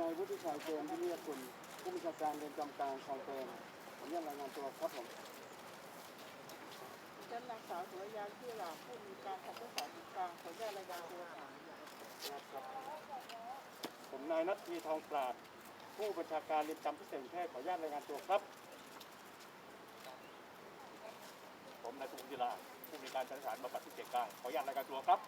นายวุฒิชัยเจมส์พิเนียคุณผู้บัญชาการเรือนจำกลางคลองเตยผมยังรายงานตัวครับผมฉันนางสาวสุรยาชื่อหลาผู้มีการของผู้สอนกลางขอแยกรายงานตัวค่ะนะครับผมนายนัททีทองปราด ผู้บัญชาการเรือนจำพิเศษกรุงเทพขออนุญาตรายงานตัวครับ ผมนายสุวิลาผู้มีการจัดสถานบำบัดพิเศษกลางขออนุญาตรายการตัวครับ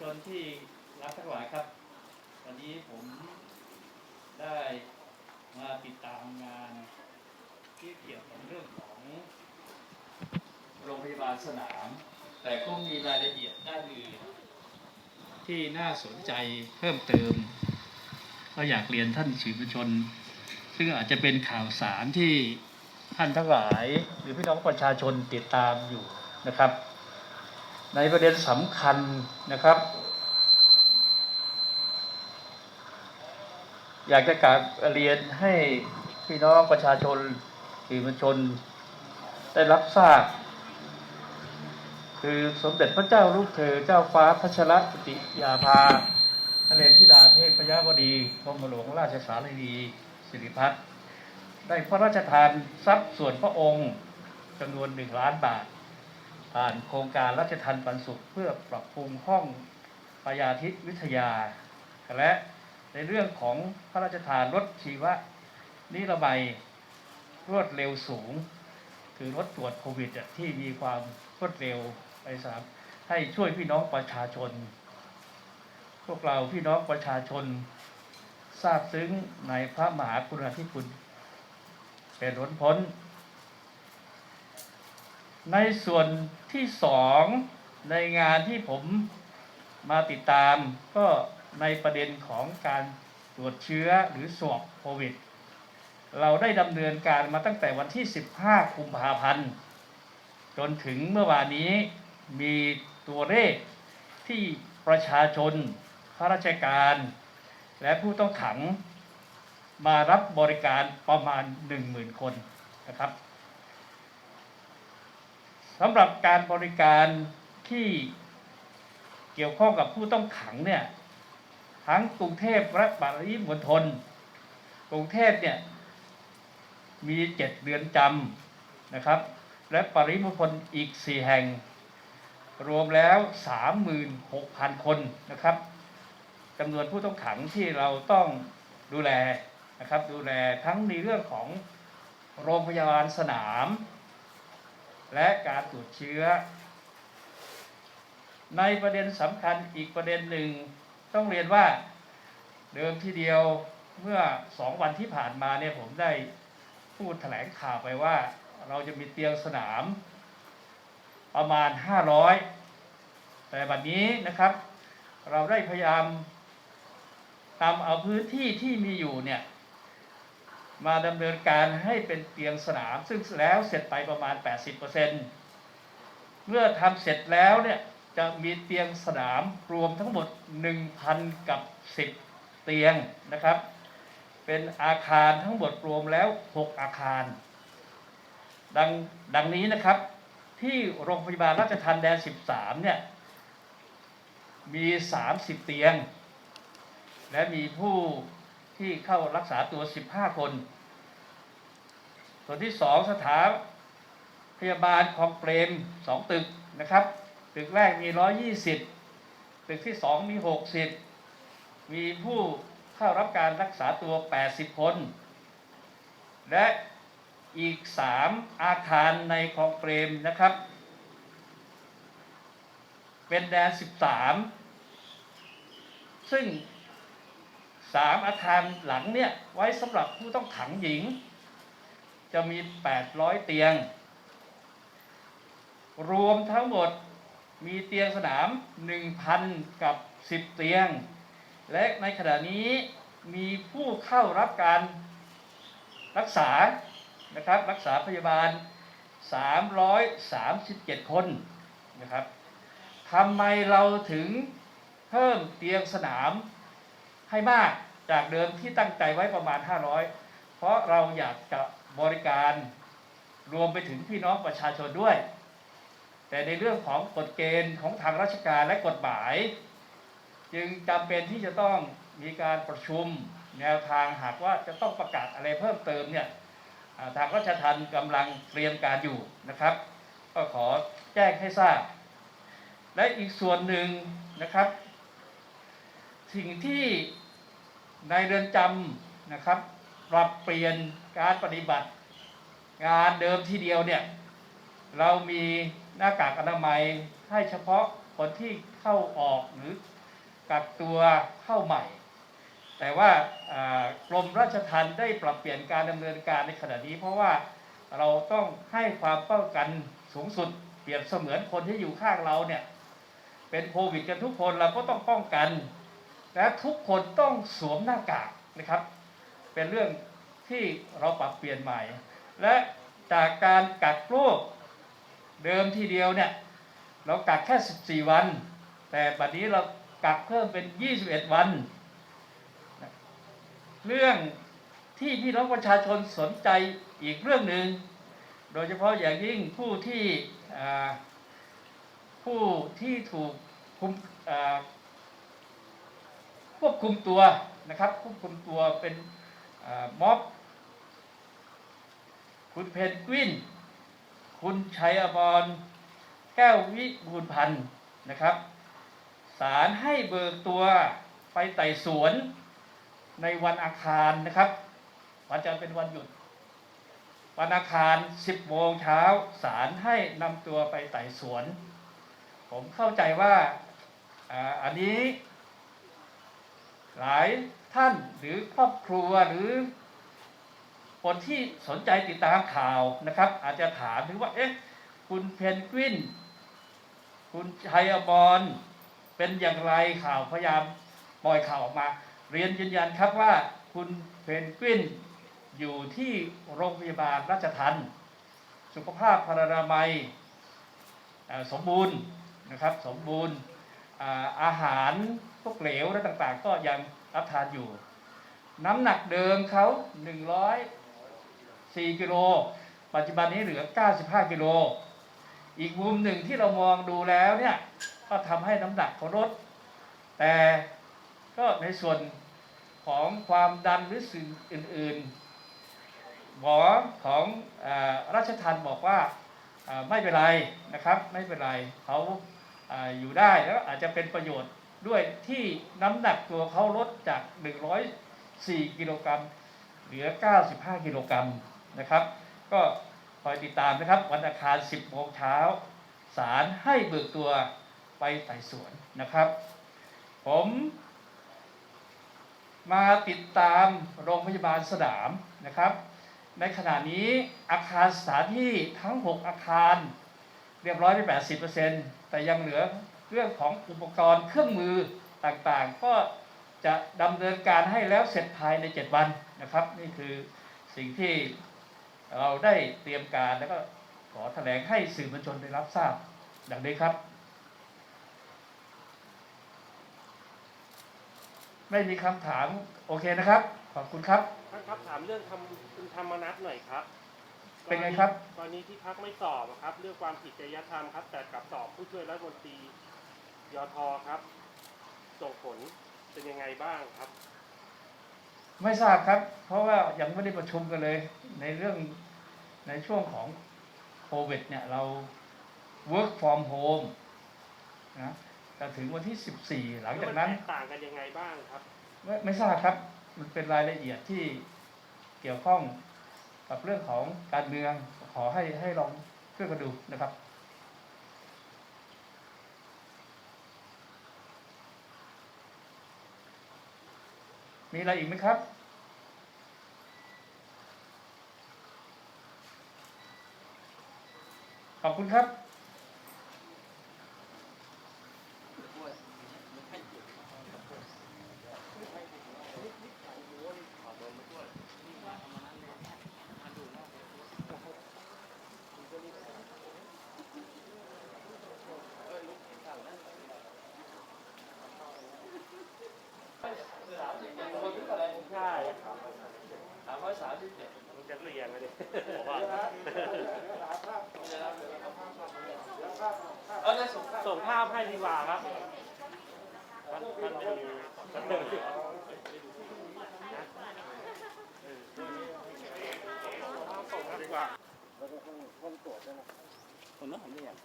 ชนที่รักทั้งหลายครับ วันนี้ผมได้มาติดตามงานที่เกี่ยวกับเรื่องของโรงพยาบาลสนาม แต่ก็มีรายละเอียดด้านอื่นที่น่าสนใจเพิ่มเติม ก็อยากเรียนท่านสื่อมวลชน ซึ่งอาจจะเป็นข่าวสารที่ท่านทั้งหลาย หรือพี่น้องประชาชนติดตามอยู่นะครับ ในประเด็นสำคัญนะครับ อยากจะกราบเรียนให้พี่น้องประชาชนสื่อมวลชน ได้รับทราบ คือสมเด็จพระเจ้าลูกเธอเจ้าฟ้าพัชรกิติยาภานเรนธิดาเทพยาวดีกรมหลวงราชสารีนีสิริพัฒน์ได้พระราชทานทรัพย์ส่วนพระองค์จำนวนหนึ่งล้านบาท ผ่านโครงการรัชทันปันสุขเพื่อปรับปรุงห้องปยาธิวิทยา และในเรื่องของพระราชทานรถชีวะนิรภัยรวดเร็วสูง คือรถตรวจโควิดที่มีความรวดเร็วไปสามให้ช่วยพี่น้องประชาชน พวกเราพี่น้องประชาชนทราบซึ้งในพระมหากรุณาธิคุณเป็นล้นพ้น ในส่วนที่สองในงานที่ผมมาติดตามก็ในประเด็นของการตรวจเชื้อหรือสวอปโควิด เราได้ดำเนินการมาตั้งแต่วันที่ 15 กุมภาพันธ์ จนถึงเมื่อวานนี้มีตัวเลขที่ประชาชนข้าราชการ และผู้ต้องขังมารับบริการประมาณ 10,000 คนนะครับ สำหรับการบริการที่เกี่ยวข้องกับผู้ต้องขังเนี่ยทั้งกรุงเทพและปริมณฑลกรุงเทพเนี่ยมีเจ็ดเรือนจำนะครับ และปริมณฑลอีกสี่แห่ง รวมแล้วสามหมื่นหกพันคนนะครับจำนวนผู้ต้องขังที่เราต้องดูแลนะครับดูแลทั้งในเรื่องของโรงพยาบาลสนาม และการตรวจเชื้อ ในประเด็นสำคัญอีกประเด็นหนึ่ง ต้องเรียนว่าเดิมทีเดียวเมื่อสองวันที่ผ่านมาเนี่ยผมได้พูดแถลงข่าวไปว่า เราจะมีเตียงสนามประมาณ 500 แต่บัดนี้นะครับ เราได้พยายามนำเอาพื้นที่ที่มีอยู่เนี่ย มาดำเนินการให้เป็นเตียงสนาม ซึ่งแล้วเสร็จไปประมาณ 80%เมื่อทำเสร็จแล้วเนี่ยจะมีเตียงสนามรวมทั้งหมด 1,000 กับ 10 เตียงนะครับ เป็นอาคารทั้งหมดรวมแล้ว 6 อาคาร ดังดังนี้นะครับที่โรงพยาบาลราชทันแดน 13 เนี่ย มี 30 เตียง และมีผู้ ที่เข้ารักษาตัว 15 คน ส่วนที่ 2 สถานพยาบาลคลองเปรม 2 ตึกนะครับ ตึกแรกมี 120 ตึกที่ 2 มี 60 มีผู้เข้ารับการรักษาตัว 80 คน และอีก 3 อาคารในคลองเปรมนะครับ เป็นแดน 13 ซึ่ง 3อาคารหลังเนี่ยไว้สำหรับผู้ต้องขังหญิง จะมี 800 เตียง รวมทั้งหมดมีเตียงสนาม 1,000 กับ 10 เตียง และในขณะนี้มีผู้เข้ารับการรักษานะครับรักษาพยาบาล 337 คนนะครับทำไมเราถึงเพิ่มเตียงสนาม ให้มากจากเดิมที่ตั้งใจไว้ประมาณ 500 เพราะเราอยากจะบริการรวมไปถึงพี่น้องประชาชนด้วย แต่ในเรื่องของกฎเกณฑ์ของทางราชการและกฎหมาย จึงจำเป็นที่จะต้องมีการประชุมแนวทางหากว่าจะต้องประกาศอะไรเพิ่มเติมเนี่ยทางราชทันกำลังเตรียมการอยู่นะครับ ก็ขอแจ้งให้ทราบ และอีกส่วนหนึ่งนะครับ สิ่งที่ในเรือนจำนะครับ ปรับเปลี่ยนการปฏิบัติ งานเดิมทีเดียวเนี่ย เรามีหน้ากากอนามัยให้เฉพาะคนที่เข้าออกหรือกักตัวเข้าใหม่ แต่ว่าอ่ากรมราชทัณฑ์ได้ปรับเปลี่ยนการดำเนินการในขณะนี้ เพราะว่าเราต้องให้ความป้องกันสูงสุด เปรียบเสมือนคนที่อยู่ข้างเราเนี่ยเป็นโควิดกันทุกคนเราก็ต้องป้องกัน และทุกคนต้องสวมหน้ากากนะครับ เป็นเรื่องที่เราปรับเปลี่ยนใหม่ และจากการกักโรคเดิมทีเดียวเนี่ยเรากักแค่ 14 วัน แต่บัดนี้เรากักเพิ่มเป็น 21 วัน เรื่องที่พี่น้องประชาชนสนใจอีกเรื่องหนึ่งโดยเฉพาะอย่างยิ่งผู้ที่ผู้ที่ถูกคุม ควบคุมตัวนะครับ ควบคุมตัวเป็นม็อบคุณเพนกวิน คุณชัยอมรแก้ววิบูลพันธ์นะครับศาลให้เบิกตัวไปไต่สวนในวันอาคารนะครับ วันจันทร์เป็นวันหยุด วันอาคาร 10โมงเช้าศาลให้นำตัวไปไต่สวน ผมเข้าใจว่าอ่าอันนี้ หลายท่านหรือครอบครัวหรือคนที่สนใจติดตามข่าวนะครับ อาจจะถามถึงว่าเอ๊ะคุณเพนกวิน คุณชัยบอลเป็นอย่างไรข่าวพยายามปล่อยข่าวออกมา เรียนยืนยันครับว่าคุณเพนกวินอยู่ที่โรงพยาบาลราชทันสุขภาพพนามัยสมบูรณ์นะครับสมบูรณ์อาหาร พวกเหลวและต่างๆ ก็ยังรับทานอยู่ น้ำหนักเดิมเขา104กิโลปัจจุบันนี้เหลือ 95กิโลอีกมุมหนึ่งที่เรามองดูแล้วเนี่ยก็ทำให้น้ำหนักเขาลดแต่ก็ในส่วนของความดันหรือสิ่งอื่นๆหมอของอราชทันบอกว่าไม่เป็นไรนะครับ ไม่เป็นไรเขาอาอยู่ได้แล้วอาจจะเป็นประโยชน์ ด้วยที่น้ำหนักตัวเขาลดจาก 104 กิโลกรัมเหลือ 95 กิโลกรัมนะครับ ก็คอยติดตามนะครับ วันอังคาร 10 โมงเช้าศาลให้เบิกตัวไปไต่สวนนะครับ ผมมาติดตามโรงพยาบาลสนามนะครับ ในขณะนี้อาคารสถานที่ทั้ง 6 อาคารเรียบร้อยไป 80%แต่ยังเหลือ เรื่องของอุปกรณ์เครื่องมือต่างๆ ก็จะดำเนินการให้แล้วเสร็จภายใน 7 วันนะครับ นี่คือสิ่งที่เราได้เตรียมการแล้วก็ขอแถลงให้สื่อมวลชนได้รับทราบดังนี้ครับ ไม่มีคำถามโอเคนะครับ ขอบคุณครับท่านครับถามเรื่องทำคุณธรรมนัตหน่อยครับเป็นไงครับ ตอนนี้ที่พักไม่สอบอะครับ เรื่องความผิดจริยธรรมครับ แต่กลับสอบผู้ช่วยรัฐมนตรี ยทครับ ส่งผลเป็นยังไงบ้างครับ ไม่ทราบครับ เพราะว่ายังไม่ได้ประชุมกันเลย ในเรื่องในช่วงของโควิดเนี่ยเรา work from home นะแต่ถึงวันที่ 14 หลังจากนั้นมัแตกต่างกันยังไงบ้างครับ ไม่ไม่ทราบครับ มันเป็นรายละเอียดที่เกี่ยวข้องกับเรื่องของการเมืองขอให้ให้ลองช่วยกันดูนะครับ มีอะไรอีกไหมครับ ขอบคุณครับ ใช่ครับ สามร้อยสามสิบเจ็ด มันจะเรีย งเลยบอกว่าเออได้ส่งส่งภาพให้ดีกว่าครับท่านท่านไม่มีท่านหนึ่งส่งมาดีกว่าคนนั้นทำได้ยัง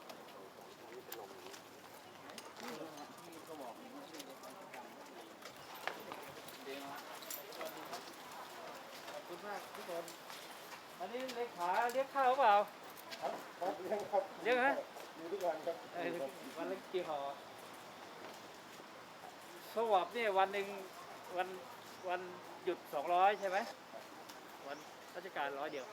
ขอบคุณมากทุกคน อันนี้เลขาเรียกข้าวเปล่าครับเลี้ยงครับเรียกไหมมีทุกวันครับเออวันละกี่ห่อสวอปเนี่ยวันหนึ่งวันวันหยุดสองร้อยใช่ไหมวันราชการร้อยเดียว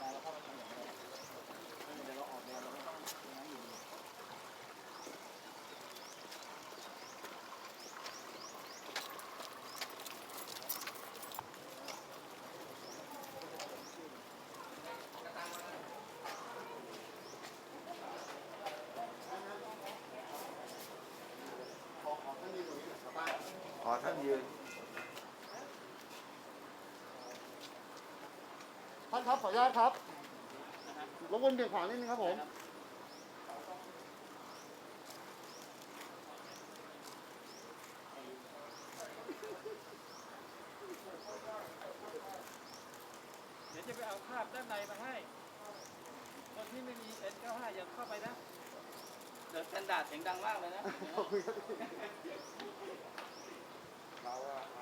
มาแล้วเข้ามาทำอย่างไรเดี๋ยวเราออกเดี๋ยวเราต้อง อท่านยืนท่านครับขออนุญาตครับรบกวนเบี่ยงขวานิดนึงครับผม เดี๋ยวจะไปเอาภาพด้านในมาให้ คนที่ไม่มี N95 อย่าเข้าไปนะ เดินสแตนดาร์ดเสียงดังมากเลยนะ ขอบคุณครับ power